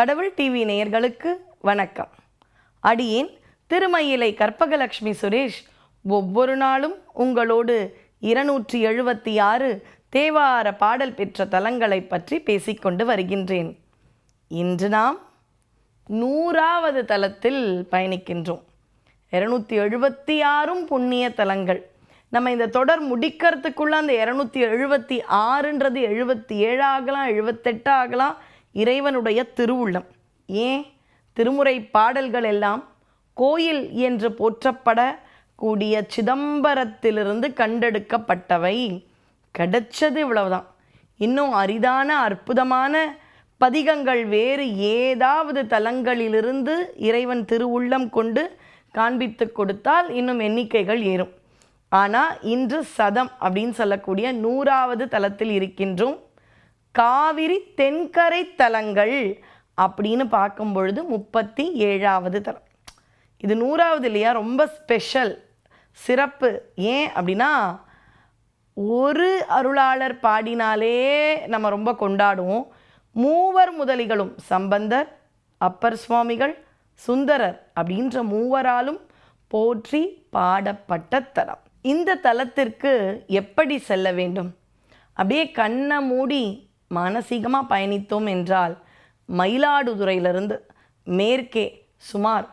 கடவுள் டிவி நேயர்களுக்கு வணக்கம். அடியேன் திருமயிலை கற்பகலட்சுமி சுரேஷ் ஒவ்வொரு நாளும் உங்களோடு இருநூற்றி எழுபத்தி ஆறு தேவார பாடல் பெற்ற தலங்களை பற்றி பேசிக்கொண்டு வருகின்றேன். இன்று நாம் நூறாவது தலத்தில் பயணிக்கின்றோம். இரநூத்தி எழுபத்தி ஆறும் புண்ணிய தலங்கள். நம்ம இந்த தொடர் முடிக்கிறதுக்குள்ளே அந்த இரநூத்தி எழுபத்தி ஆறுன்றது எழுபத்தி ஏழு ஆகலாம் எழுபத்தெட்டு ஆகலாம் இறைவனுடைய திருவுள்ளம். ஏன்? திருமுறை பாடல்கள் எல்லாம் கோயில் என்று போற்றப்பட கூடிய சிதம்பரத்திலிருந்து கண்டெடுக்கப்பட்டவை. கிடைச்சது இவ்வளவுதான். இன்னும் அரிதான அற்புதமான பதிகங்கள் வேறு ஏதாவது தலங்களிலிருந்து இறைவன் திருவுள்ளம் கொண்டு காண்பித்து கொடுத்தால் இன்னும் எண்ணிக்கைகள் ஏறும். ஆனால் இன்று சதம் அப்படின்னு சொல்லக்கூடிய நூறாவது தலத்தில் இருக்கின்றோம் காவிரி தென்கரை தலங்கள் அப்படின்னு பார்க்கும் பொழுது முப்பத்தி ஏழாவது தரம் இது நூறாவது இல்லையா? ரொம்ப ஸ்பெஷல் சிறப்பு. ஏன் அப்படின்னா ஒரு அருளாளர் பாடினாலே நம்ம ரொம்ப கொண்டாடுவோம். மூவர் முதலிகளும் சம்பந்தர் அப்பர் சுவாமிகள் சுந்தரர் அப்படின்ற மூவராலும் போற்றி பாடப்பட்ட தலம். இந்த தலத்திற்கு எப்படி செல்ல வேண்டும்? அப்படியே கண்ணை மூடி மானசீகமாக பயணித்தோம் என்றால் மயிலாடுதுறையிலிருந்து மேற்கே சுமார்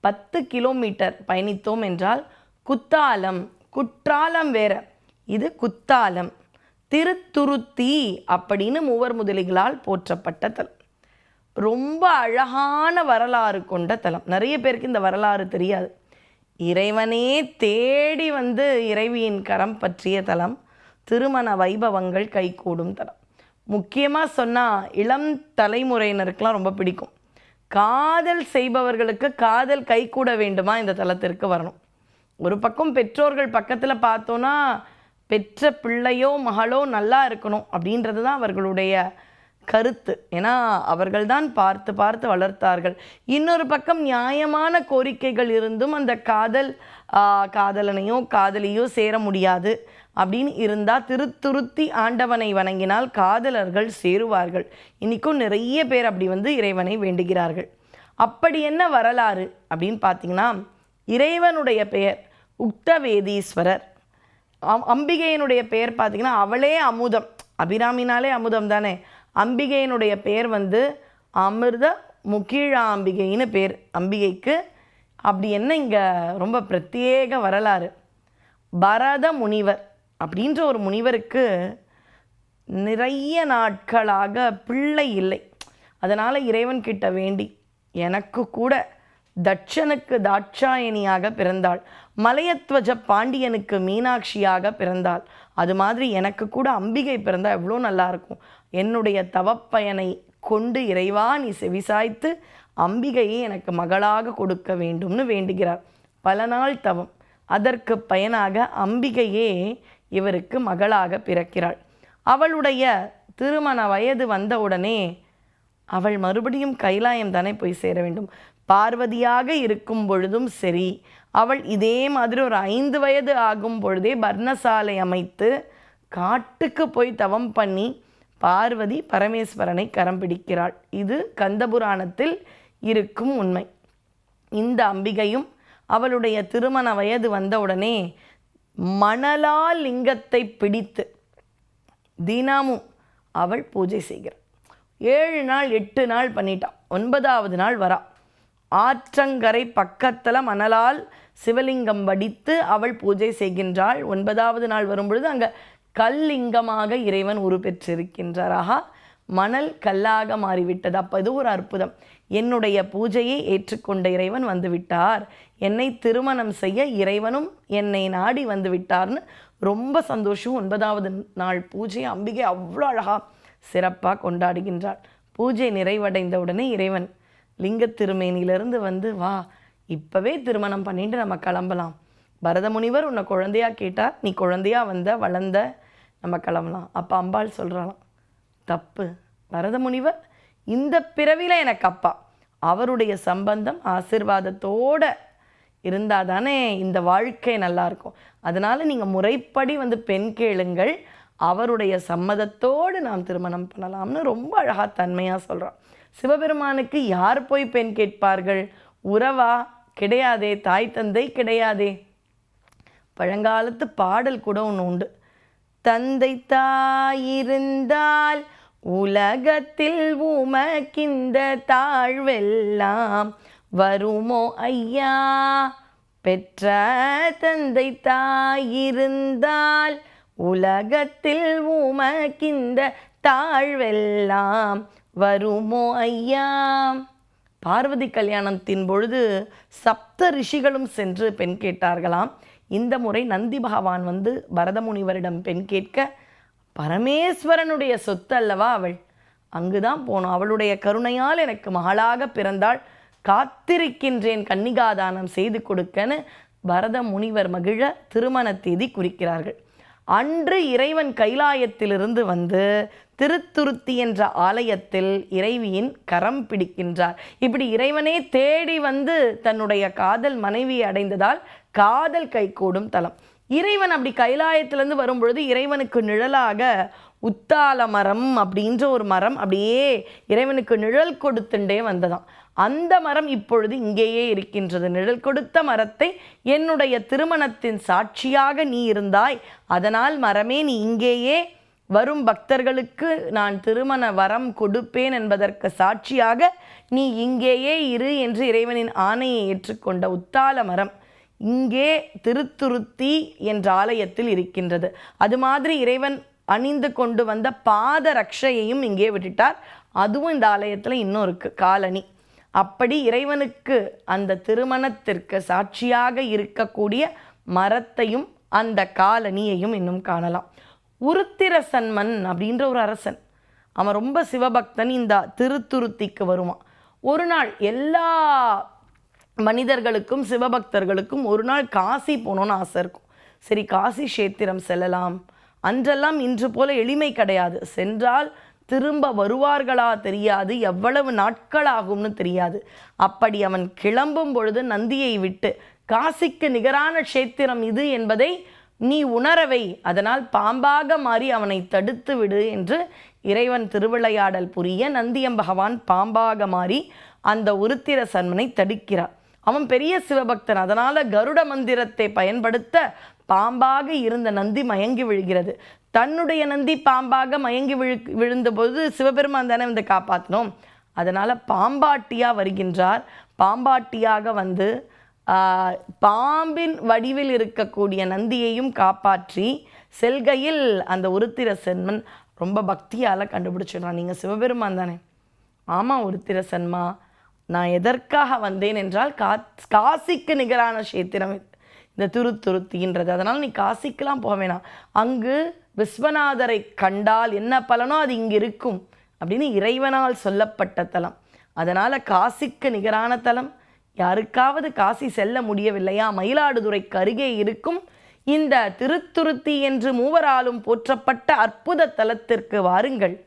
பத்து கிலோமீட்டர் பயணித்தோம் என்றால் குத்தாலம் குற்றாலம் வேற. இது குத்தாலம். திருத்துருத்தி அப்படின்னு மூவர் முதலிகளால் போற்றப்பட்ட தலம். ரொம்ப அழகான வரலாறு கொண்ட தலம். நிறைய பேருக்கு இந்த வரலாறு தெரியாது. இறைவனே தேடி வந்து இறைவியின் கரம் பற்றிய தலம். திருமண வைபவங்கள் கைகூடும் தலம். முக்கியமாக சொன்னால் இளம் தலைமுறையினருக்கெலாம் ரொம்ப பிடிக்கும். காதல் செய்பவர்களுக்கு காதல் கைகூட வேண்டுமா இந்த தலத்திற்கு வரணும். ஒரு பக்கம் பெற்றோர்கள் பக்கத்தில் பார்த்தோன்னா பெற்ற பிள்ளையோ மகளோ நல்லா இருக்கணும் அப்படின்றது தான் அவர்களுடைய கருத்து. ஏன்னா அவர்கள்தான் பார்த்து பார்த்து வளர்த்தார்கள். இன்னொரு பக்கம் நியாயமான கோரிக்கைகள் இருந்தும் அந்த காதல் காதலனையோ காதலியோ சேர முடியாது. அப்படின்னு இருந்தால் திருத்துருத்தி ஆண்டவனை வணங்கினால் காதலர்கள் சேருவார்கள். இன்றைக்கும் நிறைய பேர் அப்படி வந்து இறைவனை வேண்டுகிறார்கள். அப்படி என்ன வரலாறு அப்படின்னு பார்த்தீங்கன்னா இறைவனுடைய பெயர் உக்தவேதீஸ்வரர். அம்- அம்பிகையினுடைய பெயர் பார்த்தீங்கன்னா அவளே அமுதம். அபிராமினாலே அமுதம் தானே. அம்பிகையினுடைய பேர் வந்து அமிர்த முகீழாம்பிகைன்னு பேர் அம்பிகைக்கு. அப்படி என்ன இங்கே ரொம்ப பிரத்யேக வரலாறு? பரத முனிவர் அப்படின்ற ஒரு முனிவருக்கு நிறைய நாட்களாக பிள்ளை இல்லை. அதனால் இறைவன் கிட்ட வேண்டி எனக்கு கூட தட்சனுக்கு தாட்சாயணியாக பிறந்தாள். மலையத்வஜ பாண்டியனுக்கு மீனாட்சியாக பிறந்தாள். அது மாதிரி எனக்கு கூட அம்பிகை பிறந்தால் எவ்வளோ நல்லாயிருக்கும் என்னுடைய தவப்பயனை கொண்டு இறைவா நீ செவிசாய்த்து அம்பிகையை எனக்கு மகளாக கொடுக்க வேண்டும்னு வேண்டுகிறார். பல நாள் தவம். அதற்கு பயனாக அம்பிகையே இவருக்கு மகளாக பிறக்கிறாள். அவளுடைய திருமண வயது வந்தவுடனே அவள் மறுபடியும் கைலாயம் தானே போய் சேர வேண்டும். பார்வதியாக இருக்கும் பொழுதும் சரி அவள் இதே மாதிரி ஒரு ஐந்து வயது ஆகும் பொழுதே பர்ணசாலை அமைத்து காட்டுக்கு போய் தவம் பண்ணி பார்வதி பரமேஸ்வரனை கரம் பிடிக்கிறாள். இது கந்தபுராணத்தில் இருக்கும் உண்மை. இந்த அம்பிகையும் அவளுடைய திருமண வயது வந்தவுடனே மணலால் லிங்கத்தை பிடித்து தினமும் அவள் பூஜை செய்கிறாள். ஏழு நாள் எட்டு நாள் பண்ணிட்டான் ஒன்பதாவது நாள் வரா. ஆற்றங்கரை பக்கத்தில் மணலால் சிவலிங்கம் வடித்து அவள் பூஜை செய்கின்றாள். ஒன்பதாவது நாள் வரும்பொழுது அங்கே கல்லிங்கமாக இறைவன் உருப்பெற்றிருக்கின்றார் ஆகா மணல் கல்லாக மாறிவிட்டது. அப்போ இது ஒரு அற்புதம். என்னுடைய பூஜையை ஏற்றுக்கொண்ட இறைவன் வந்து விட்டார் என்னை திருமணம் செய்ய இறைவனும் என்னை நாடி வந்து விட்டார்னு ரொம்ப சந்தோஷம். ஒன்பதாவது நாள் பூஜை அம்பிகை அவ்வளோ அழகாக சிறப்பாக கொண்டாடுகின்றாள். பூஜை நிறைவடைந்தவுடனே இறைவன் லிங்க திருமேனியிலிருந்து வந்து வா இப்போவே திருமணம் பண்ணிட்டு நம்ம கிளம்பலாம். பரதமுனிவர் உன்னை குழந்தையா கேட்டால் நீ குழந்தையா வந்த வளர்ந்த நம்ம கிளம்பலாம். அப்போ அம்பாள் சொல்கிறாளாம் தப்பு. பரதமுனிவர் இந்த பிறவில எனக்கு அப்பா. அவருடைய சம்பந்தம் ஆசிர்வாதத்தோடு இருந்தால் தானே இந்த வாழ்க்கை நல்லாயிருக்கும் அதனால் நீங்கள் முறைப்படி வந்து பெண் கேளுங்கள். அவருடைய சம்மதத்தோடு நாம் திருமணம் பண்ணலாம்னு ரொம்ப அழகாக தன்மையாக சொல்கிறான் சிவபெருமானுக்கு யார் போய் பெண் கேட்பார்கள்? உறவா? கிடையாதே. தாய் தந்தை கிடையாதே. பழங்காலத்து பாடல் கூட ஒன்று உண்டு. தந்தை தாயிருந்தால் உலகத்தில் உமக்கிந்த தாழ்வெல்லாம் வருமோ ஐயா? பெற்ற தந்தை தாயிருந்தால் உலகத்தில் உமக்கிந்த தாழ்வெல்லாம் வருமோ ஐயா? பார்வதி கல்யாணத்தின் பொழுது சப்த ரிஷிகளும் சென்று பெண் கேட்டார்களாம். இந்த முறை நந்தி பகவான் வந்து பரதமுனிவரிடம் பெண் கேட்க பரமேஸ்வரனுடைய சொத்து அல்லவா அவள்? அங்குதான் போனோம் அவளுடைய கருணையால் எனக்கு மகளாக பிறந்தாள். காத்திருக்கின்றேன் கன்னிகாதானம் செய்து கொடுக்கன்னு பரத முனிவர் மகிழ திருமண தேதி குறிக்கிறார்கள். அன்று இறைவன் கைலாயத்திலிருந்து வந்து திருத்துருத்தி என்ற ஆலயத்தில் இறைவியின் கரம் பிடிக்கின்றார். இப்படி இறைவனே தேடி வந்து தன்னுடைய காதல் மனைவியை அடைந்ததால் காதல் கைகூடும் தலம். இறைவன் அப்படி கைலாயத்திலேருந்து வரும்பொழுது இறைவனுக்கு நிழலாக உத்தால மரம் அப்படின்ற ஒரு மரம் அப்படியே இறைவனுக்கு நிழல் கொடுத்துண்டே வந்ததாம். அந்த மரம் இப்பொழுது இங்கேயே இருக்கின்றது. நிழல் கொடுத்த மரத்தை என்னுடைய திருமணத்தின் சாட்சியாக நீ இருந்தாய். அதனால் மரமே நீ இங்கேயே வரும் பக்தர்களுக்கு நான் திருமண வரம் கொடுப்பேன் என்பதற்கு சாட்சியாக நீ இங்கேயே இரு என்று இறைவனின் ஆணையை ஏற்றுக்கொண்ட உத்தால மரம் இங்கே திருத்துருத்தி என்ற ஆலயத்தில் இருக்கின்றது. அது மாதிரி இறைவன் அணிந்து கொண்டு வந்த பாத ரக்ஷையையும் இங்கே விட்டுட்டார். அதுவும் இந்த ஆலயத்தில் இன்னும் இருக்கு காலணி. அப்படி இறைவனுக்கு அந்த திருமணத்திற்கு சாட்சியாக இருக்கக்கூடிய மரத்தையும் அந்த காலணியையும் இன்னும் காணலாம். உருத்திரசன்மன் அப்படின்ற ஒரு அரசன். அவன் ரொம்ப சிவபக்தன் இந்த திருத்துருத்திக்கு வருவான். ஒரு நாள் எல்லா மனிதர்களுக்கும் சிவபக்தர்களுக்கும் ஒரு நாள் காசி போகணுன்னு ஆசை இருக்கும். சரி காசி கஷேத்திரம் செல்லலாம். அன்றெல்லாம் இன்று போல எளிமை கிடையாது. சென்றால் திரும்ப வருவார்களா தெரியாது. எவ்வளவு நாட்களாகும்னு தெரியாது. அப்படி அவன் கிளம்பும் பொழுது நந்தியை விட்டு காசிக்கு நிகரான க்ஷேத்திரம் இது என்பதை நீ உணரவை. அதனால் பாம்பாக மாறி அவனை தடுத்து விடு என்று இறைவன் திருவிளையாடல் புரிய நந்தியம் பகவான் பாம்பாக மாறி அந்த உருத்திர சன்மனை தடுக்கிறார். அவன் பெரிய சிவபக்தன். அதனால கருட மந்திரத்தை பயன்படுத்த பாம்பாக இருந்த நந்தி மயங்கி விழுகிறது. தன்னுடைய நந்தி பாம்பாக மயங்கி விழு விழுந்தபோது சிவபெருமான் தானே வந்து காப்பாற்றணும் அதனால் பாம்பாட்டியாக வருகின்றார். பாம்பாட்டியாக வந்து பாம்பின் வடிவில் இருக்கக்கூடிய நந்தியையும் காப்பாற்றி செல்கையில் அந்த உருத்திர சென்மன் ரொம்ப பக்தியால் கண்டுபிடிச்சிடுறான். நீங்கள் சிவபெருமான் தானே. ஆமாம் உருத்திர சன்மா நான் எதற்காக வந்தேன் என்றால் கா காசிக்கு நிகரான சேத்திரம் இந்த துருத்துருத்தின்றது. அதனால் நீ காசிக்கெலாம் போக வேணாம். அங்கு விஸ்வநாதரை கண்டால் என்ன பலனோ அது இங்கே இருக்கும் அப்படின்னு இறைவனால் சொல்லப்பட்ட தலம். அதனால் காசிக்கு நிகரான தலம். யாருக்காவது காசி செல்ல முடியவில்லையா? மயிலாடுதுறைக்கு அருகே இருக்கும் இந்த திருத்துருத்தி என்று மூவராலும் போற்றப்பட்ட அற்புத தலத்திற்கு வாருங்கள்.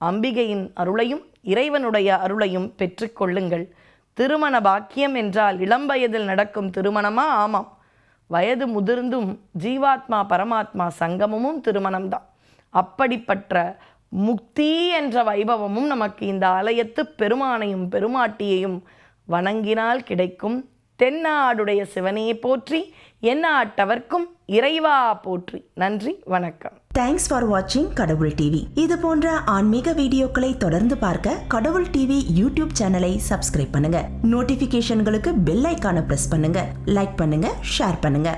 அம்பிகையின் அருளையும் இறைவனுடைய அருளையும் பெற்றுக்கொள்ளுங்கள் திருமண பாக்கியம் என்றால் இளம் வயதில் நடக்கும் திருமணமா? ஆமாம். வயது முதிர்ந்தும் ஜீவாத்மா பரமாத்மா சங்கமமும் திருமணம்தான். அப்படிப்பட்ட முக்தி என்ற வைபவமும் நமக்கு இந்த ஆலயத்து பெருமானையும் பெருமாட்டியையும் வணங்கினால் கிடைக்கும் தென்னாடுடைய சிவனையை போற்றி என்னாட்டவர்க்கும் இறைவா போற்றி. நன்றி வணக்கம். தேங்க்ஸ் ஃபார் வாட்சிங் கடவுள் டிவி இது போன்ற ஆன்மீக வீடியோக்களை தொடர்ந்து பார்க்க கடவுள் டிவி யூடியூப் சேனலை சப்ஸ்கிரைப் பண்ணுங்க. நோட்டிபிகேஷன்களுக்கு பெல் ஐகானை பிரஸ் பண்ணுங்க. லைக் பண்ணுங்க ஷேர் பண்ணுங்க.